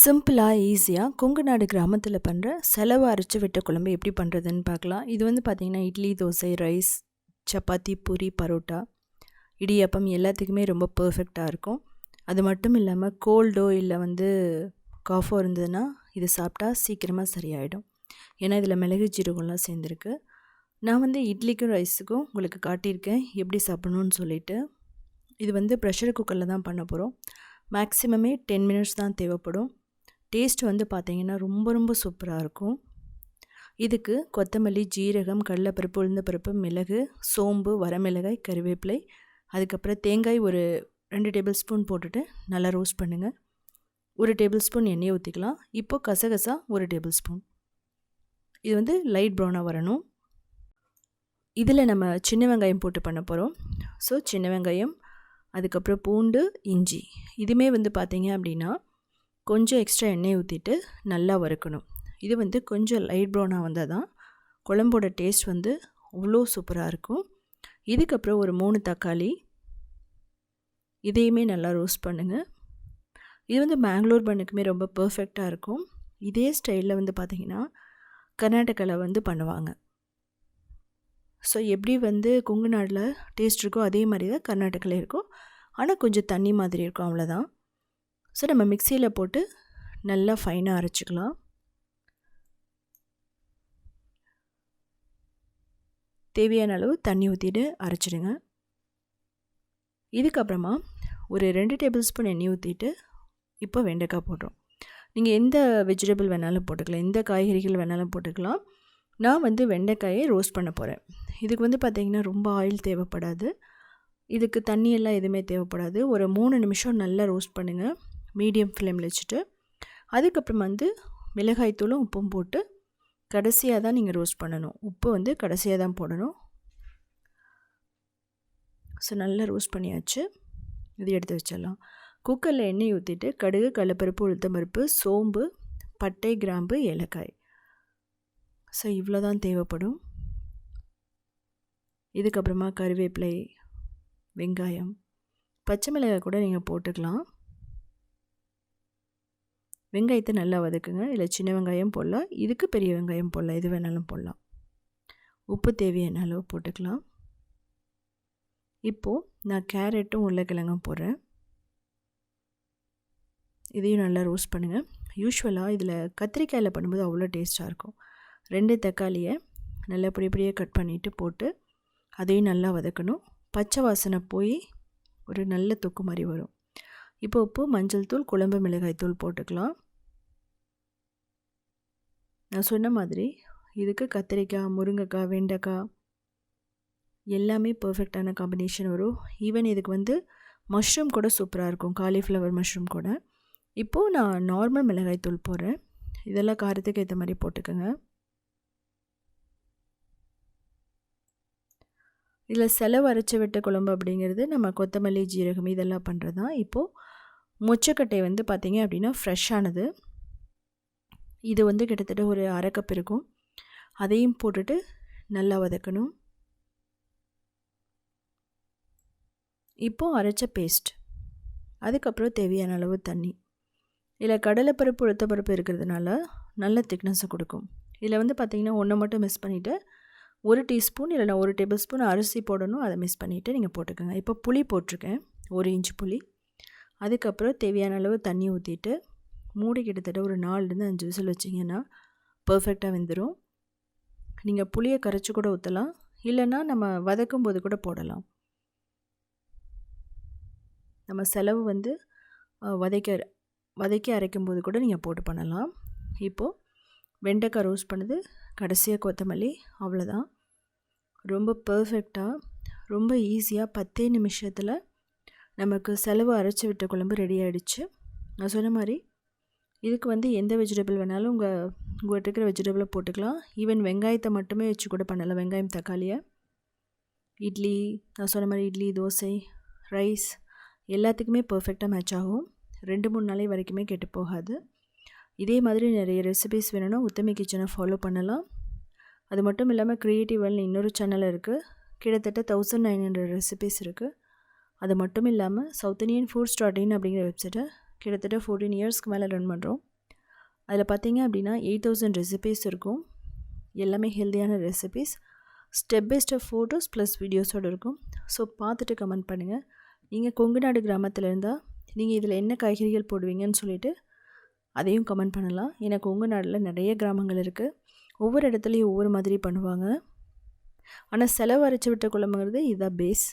சிம்பிளாக ஈஸியாக கொங்கு நாடு கிராமத்தில் பண்ணுற செலவு அரைச்சி விட்ட குழம்பு எப்படி பண்ணுறதுன்னு பார்க்கலாம். இது வந்து பார்த்திங்கன்னா இட்லி தோசை ரைஸ் சப்பாத்தி பூரி பரோட்டா இடியாப்பம் எல்லாத்துக்குமே ரொம்ப பர்ஃபெக்டாக இருக்கும். அது மட்டும் இல்லாமல் கோல்டோ இல்லை வந்து காஃபோ இருந்ததுன்னா இது சாப்பிட்டா சீக்கிரமாக சரியாயிடும். ஏன்னா இதில் மிளகு ஜீரகம்லாம் சேர்ந்துருக்கு. நான் வந்து இட்லிக்கும் ரைஸுக்கும் உங்களுக்கு காட்டியிருக்கேன் எப்படி சாப்பிடணும்னு சொல்லிட்டு. இது வந்து ப்ரெஷர் குக்கரில் தான் பண்ண போகிறோம் மேக்ஸிமமே டென் மினிட்ஸ் தான் தேவைப்படும். டேஸ்ட் வந்து பார்த்திங்கன்னா ரொம்ப ரொம்ப சூப்பராக இருக்கும். இதுக்கு கொத்தமல்லி ஜீரகம் கடலப்பருப்பு உளுந்தப்பருப்பு மிளகு சோம்பு வரமிளகாய் கருவேப்பிலை அதுக்கப்புறம் தேங்காய் ஒரு ரெண்டு டேபிள் ஸ்பூன் போட்டுட்டு நல்லா ரோஸ்ட் பண்ணுங்கள் ஒரு டேபிள் ஸ்பூன் எண்ணெயை ஊற்றிக்கலாம் இப்போது கசகசா ஒரு டேபிள் ஸ்பூன். இது வந்து லைட் ப்ரௌனாக வரணும். இதில் நம்ம சின்ன வெங்காயம் போட்டு பண்ண போகிறோம் ஸோ சின்ன வெங்காயம் அதுக்கப்புறம் பூண்டு இஞ்சி. இதுவுமே வந்து பார்த்திங்க அப்படின்னா கொஞ்சம் எக்ஸ்ட்ரா எண்ணெய் ஊற்றிட்டு நல்லா வறுக்கணும். இது வந்து கொஞ்சம் லைட் ப்ரௌனாக வந்தால் தான் குழம்போட டேஸ்ட் வந்து அவ்வளோ சூப்பராக இருக்கும். இதுக்கப்புறம் ஒரு மூணு தக்காளி இதையுமே நல்லா ரோஸ்ட் பண்ணுங்கள் இது வந்து மேங்களூர் பண்ணுக்குமே ரொம்ப பர்ஃபெக்டாக இருக்கும். இதே ஸ்டைலில் வந்து பார்த்திங்கன்னா கர்நாடகாவில் வந்து பண்ணுவாங்க. ஸோ எப்படி வந்து கொங்கு நாட்டில் டேஸ்ட் இருக்கோ அதே மாதிரி தான் கர்நாடகாவில் இருக்கும். ஆனால் கொஞ்சம் தண்ணி மாதிரி இருக்கும் அவ்வளோதான் ஸோ நம்ம மிக்சியில் போட்டு நல்லா ஃபைனாக அரைச்சிக்கலாம். தேவையான அளவு தண்ணி ஊற்றிட்டு அரைச்சிடுங்க. இதுக்கப்புறமா ஒரு ரெண்டு டேபிள் ஸ்பூன் எண்ணெய் ஊற்றிட்டு இப்போ வெண்டைக்காய் போடுறோம். நீங்கள் எந்த வெஜிடபிள் வேணாலும் போட்டுக்கலாம். எந்த காய்கறிகள் வேணாலும் போட்டுக்கலாம். நான் வந்து வெண்டைக்காயை ரோஸ்ட் பண்ண போகிறேன் இதுக்கு வந்து பார்த்திங்கன்னா ரொம்ப ஆயில் தேவைப்படாது. இதுக்கு தண்ணியெல்லாம் எதுவுமே தேவைப்படாது. ஒரு மூணு நிமிஷம் நல்லா ரோஸ்ட் பண்ணுங்கள் மீடியம் ஃப்ளேமில் வச்சுட்டு அதுக்கப்புறம் வந்து மிளகாய்த்தூளும் உப்பும் போட்டு கடைசியாக தான் நீங்கள் ரோஸ்ட் பண்ணணும். உப்பு வந்து கடைசியாக தான் போடணும். ஸோ நல்லா ரோஸ்ட் பண்ணியாச்சு. இது எடுத்து வச்சிடலாம். குக்கரில் எண்ணெய் ஊற்றிட்டு கடுகு கடலப்பருப்பு உளுத்தம்பருப்பு சோம்பு பட்டை கிராம்பு ஏலக்காய். ஸோ இவ்வளோ தான் தேவைப்படும். இதுக்கப்புறமா கருவேப்பிலை வெங்காயம் பச்சை மிளகாய் கூட நீங்கள் போட்டுக்கலாம். வெங்காயத்தை நல்லா வதக்குங்க. இல்லை சின்ன வெங்காயம் போடலாம். இதுக்கு பெரிய வெங்காயம் போடலாம். எது வேணாலும் போடலாம். உப்பு தேவையான அளவு போட்டுக்கலாம். இப்போது நான் கேரட்டும் உருளைக்கிழங்கும் போடுறேன். இதையும் நல்லா ரோஸ்ட் பண்ணுங்கள் யூஸ்வலாக இதில் கத்திரிக்காயில் பண்ணும்போது அவ்வளோ டேஸ்ட்டாக இருக்கும். ரெண்டு தக்காளியை நல்லா பொடி பொடியாக கட் பண்ணிவிட்டு போட்டு அதையும் நல்லா வதக்கணும். பச்சை வாசனை போய் ஒரு நல்ல தொக்கு மாதிரி வரும். இப்போ உப்பு மஞ்சள் தூள் குழம்பு மிளகாய் தூள் போட்டுக்கலாம். நான் சொன்ன மாதிரி இதுக்கு கத்திரிக்காய் முருங்கைக்காய் வெண்டைக்காய் எல்லாமே பர்ஃபெக்டான காம்பினேஷன் வரும். ஈவன் இதுக்கு வந்து மஷ்ரூம் கூட சூப்பராக இருக்கும். காலிஃப்ளவர் மஷ்ரூம் கூட. இப்போது நான் நார்மல் மிளகாய் தூள் போடுறேன். இதெல்லாம் காரத்துக்கு ஏற்ற மாதிரி போட்டுக்கோங்க. இதில் செலவு அரைச்சி விட்ட குழம்பு அப்படிங்கிறது நம்ம கொத்தமல்லி ஜீரகம் இதெல்லாம் பண்ணுறது தான் இப்போது மொச்சக்கட்டை வந்து பார்த்திங்க அப்படின்னா ஃப்ரெஷ்ஷானது இது வந்து கிட்டத்தட்ட ஒரு அரை கப் இருக்கும். அதையும் போட்டுட்டு நல்லா வதக்கணும். இப்போது அரைச்ச பேஸ்ட் அதுக்கப்புறம் தேவையான அளவு தண்ணி. இதில் கடலைப்பருப்பு உளுத்தப்பருப்பு இருக்கிறதுனால நல்ல திக்னஸை கொடுக்கும். இதில் வந்து பார்த்திங்கன்னா ஒன்றை மட்டும் மிஸ் பண்ணிவிட்டு ஒரு டீஸ்பூன் இல்லைனா ஒரு டேபிள் ஸ்பூன் அரிசி போடணும். அதை மிஸ் பண்ணிவிட்டு நீங்கள் போட்டுக்கோங்க. இப்போ புளி போட்டிருக்கேன். ஒரு இன்ச் புளி. அதுக்கப்புறம் தேவையான அளவு தண்ணி ஊற்றிட்டு மூடி கிட்டத்தட்ட ஒரு நாலுலேருந்து அஞ்சு விசில் வச்சிங்கன்னா பர்ஃபெக்டாக வெந்துடும் நீங்கள் புளியை கரைச்சி கூட ஊற்றலாம் இல்லைன்னா நம்ம வதக்கும் போது கூட போடலாம். நம்ம செலவு வந்து வதைக்க வதக்கி அரைக்கும் போது கூட நீங்கள் போட்டு பண்ணலாம். இப்போது வெண்டைக்காய் ரோஸ்ட் பண்ணது கடைசியாக கொத்தமல்லி அவ்வளோதான் ரொம்ப பர்ஃபெக்டாக ரொம்ப ஈஸியாக பத்தே நிமிஷத்தில் நமக்கு செலவு அரைச்சி விட்ட குழம்பு ரெடி ஆகிடுச்சு நான் சொன்ன மாதிரி இதுக்கு வந்து எந்த வெஜிடபிள் வேணாலும் உங்கள் உங்கள்கிட்ட இருக்கிற வெஜிடபிளை போட்டுக்கலாம். ஈவன் வெங்காயத்தை மட்டுமே வச்சு கூட பண்ணலாம். வெங்காயம் தக்காளியை. இட்லி நான் சொன்ன மாதிரி இட்லி தோசை ரைஸ் எல்லாத்துக்குமே பர்ஃபெக்டாக மேட்ச் ஆகும். ரெண்டு மூணு நாளை வரைக்குமே கெட்டு போகாது. இதே மாதிரி நிறைய ரெசிபிஸ் வேணும்னா உத்தமி கிச்சனை ஃபாலோ பண்ணலாம். அது மட்டும் இல்லாமல் க்ரியேட்டிவல்னு இன்னொரு சேனல் இருக்குது கிட்டத்தட்ட தௌசண்ட் நைன் ஹண்ட்ரட் ரெசிபிஸ் இருக்குது அது மட்டும் இல்லாமல் South Indian food start in அப்படிங்கிற வெப்சைட்டை கிட்டத்தட்ட ஃபோர்டீன் இயர்ஸ்க்கு மேலே ரன் பண்ணுறோம் அதில் பார்த்தீங்க அப்படின்னா எயிட் தௌசண்ட் ரெசிபீஸ் இருக்கும். எல்லாமே ஹெல்த்தியான recipes step by step photos plus வீடியோஸோடு இருக்கும். ஸோ பார்த்துட்டு கமெண்ட் பண்ணுங்கள் நீங்கள் கொங்கு நாடு கிராமத்தில் இருந்தால் நீங்கள் இதில் என்ன காய்கறிகள் போடுவீங்கன்னு சொல்லிவிட்டு அதையும் கமெண்ட் பண்ணலாம். ஏன்னா கொங்கு நாட்டில் நிறைய கிராமங்கள் இருக்குது ஒவ்வொரு இடத்துலையும் ஒவ்வொரு மாதிரி பண்ணுவாங்க. ஆனால் செலவு அரைச்சி விட்ட குழம்புங்கிறது இதுதான் பேஸ்